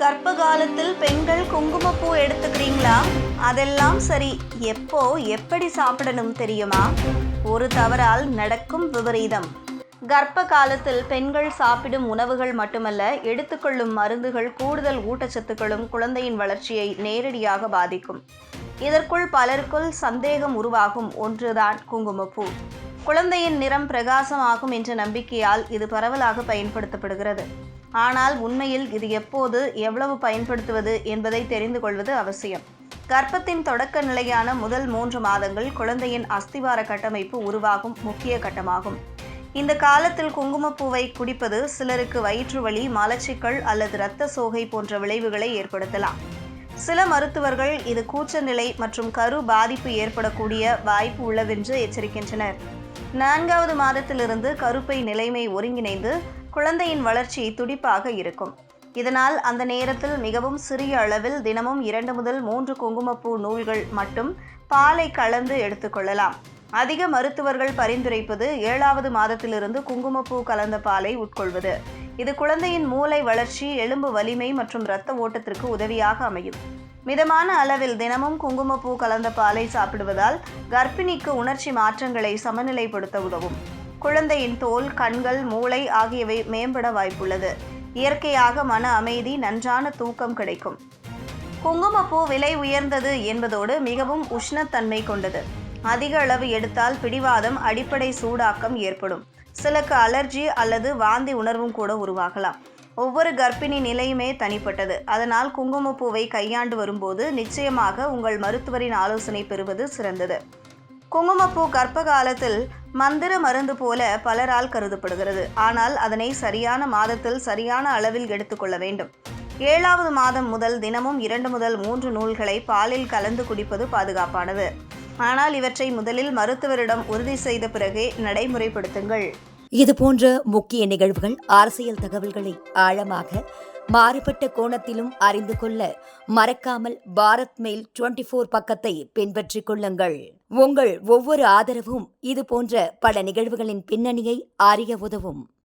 கர்ப்ப காலத்தில் பெண்கள் குங்குமப்பூ எடுத்துக்கிறீங்களா? அதெல்லாம் சரி. எப்போ எப்படி சாப்பிடணும் தெரியுமா? ஒரு தவறால் நடக்கும் விபரீதம். கர்ப்ப காலத்தில் பெண்கள் சாப்பிடும் உணவுகள் மட்டுமல்ல எடுத்துக்கொள்ளும் மருந்துகள் கூடுதல் ஊட்டச்சத்துக்களும் குழந்தையின் வளர்ச்சியை நேரடியாக பாதிக்கும். இதற்குள் பலருக்குள் சந்தேகம் உருவாகும் ஒன்றுதான் குங்குமப்பூ. குழந்தையின் நிறம் பிரகாசமாகும் என்ற நம்பிக்கையால் இது பரவலாக பயன்படுத்தப்படுகிறது. ஆனால் உண்மையில் இது எப்போது எவ்வளவு பயன்படுத்துவது என்பதை தெரிந்து கொள்வது அவசியம். கர்ப்பத்தின் தொடக்க நிலையான முதல் மூன்று மாதங்கள் குழந்தையின் அஸ்திவார கட்டமைப்பு உருவாகும் முக்கிய கட்டமாகும். இந்த காலத்தில் குங்குமப்பூவை குடிப்பது சிலருக்கு வயிற்று வலி மலச்சிக்கல் அல்லது இரத்த சோகை போன்ற விளைவுகளை ஏற்படுத்தலாம். சில மருத்துவர்கள் இது கூச்ச நிலை மற்றும் கரு பாதிப்பு ஏற்படக்கூடிய வாய்ப்பு உள்ளதென்று எச்சரிக்கின்றனர். நான்காவது மாதத்திலிருந்து கருப்பை நிலைமை ஒருங்கிணைந்து குழந்தையின் வளர்ச்சி துடிப்பாக இருக்கும். இதனால் அந்த நேரத்தில் மிகவும் சிறிய அளவில் தினமும் இரண்டு முதல் மூன்று குங்குமப்பூ நூல்கள் மட்டும் பாலை கலந்து எடுத்துக்கொள்ளலாம் அதிக மருத்துவர்கள் பரிந்துரைப்பது ஏழாவது மாதத்திலிருந்து குங்குமப்பூ கலந்த பாலை உட்கொள்வது. இது குழந்தையின் மூளை வளர்ச்சி எலும்பு வலிமை மற்றும் இரத்த ஓட்டத்திற்கு உதவியாக அமையும். மிதமான அளவில் தினமும் குங்குமப்பூ கலந்த பாலை சாப்பிடுவதால் கர்ப்பிணிக்கு உணர்ச்சி மாற்றங்களை சமநிலைப்படுத்த உதவும். குழந்தையின் தோல் கண்கள் மூளை ஆகியவை மேம்பட வாய்ப்புள்ளது. இயற்கையாக மன அமைதி நன்றான தூக்கம் கிடைக்கும். குங்குமப்பூ விலை உயர்ந்தது என்பதோடு மிகவும் உஷ்ணத்தன்மை கொண்டது. அதிக அளவு எடுத்தால் பிடிவாதம் அடிப்படை சூடாக்கம் ஏற்படும். சிலக்கு அலர்ஜி அல்லது வாந்தி உணர்வும் கூட உருவாகலாம். ஒவ்வொரு கர்ப்பிணி நிலையுமே தனிப்பட்டது. அதனால் குங்குமப்பூவை கையாண்டு வரும்போது நிச்சயமாக உங்கள் மருத்துவரின் ஆலோசனை பெறுவது சிறந்தது. குங்குமப்பூ கர்ப்ப காலத்தில் மந்திர மருந்து போல பலரால் கருதப்படுகிறது. ஆனால் அதனை சரியான மாதத்தில் சரியான அளவில் எடுத்துக்கொள்ள வேண்டும். ஏழாவது மாதம் முதல் தினமும் இரண்டு முதல் மூன்று நூல்களை பாலில் கலந்து குடிப்பது பாதுகாப்பானது. ஆனால் இவற்றை முதலில் மருத்துவரிடம் உறுதி செய்த பிறகே நடைமுறைப்படுத்துங்கள். இதுபோன்ற முக்கிய நிகழ்வுகள் அரசியல் தகவல்களை ஆழமாக மாறுபட்ட கோணத்திலும் அறிந்து கொள்ள மறக்காமல் பாரத் மெயில் டுவெண்டி ஃபோர் பக்கத்தை பின்பற்றிக் கொள்ளுங்கள். உங்கள் ஒவ்வொரு ஆதரவும் இது போன்ற பல நிகழ்வுகளின் பின்னணியை அறிய உதவும்.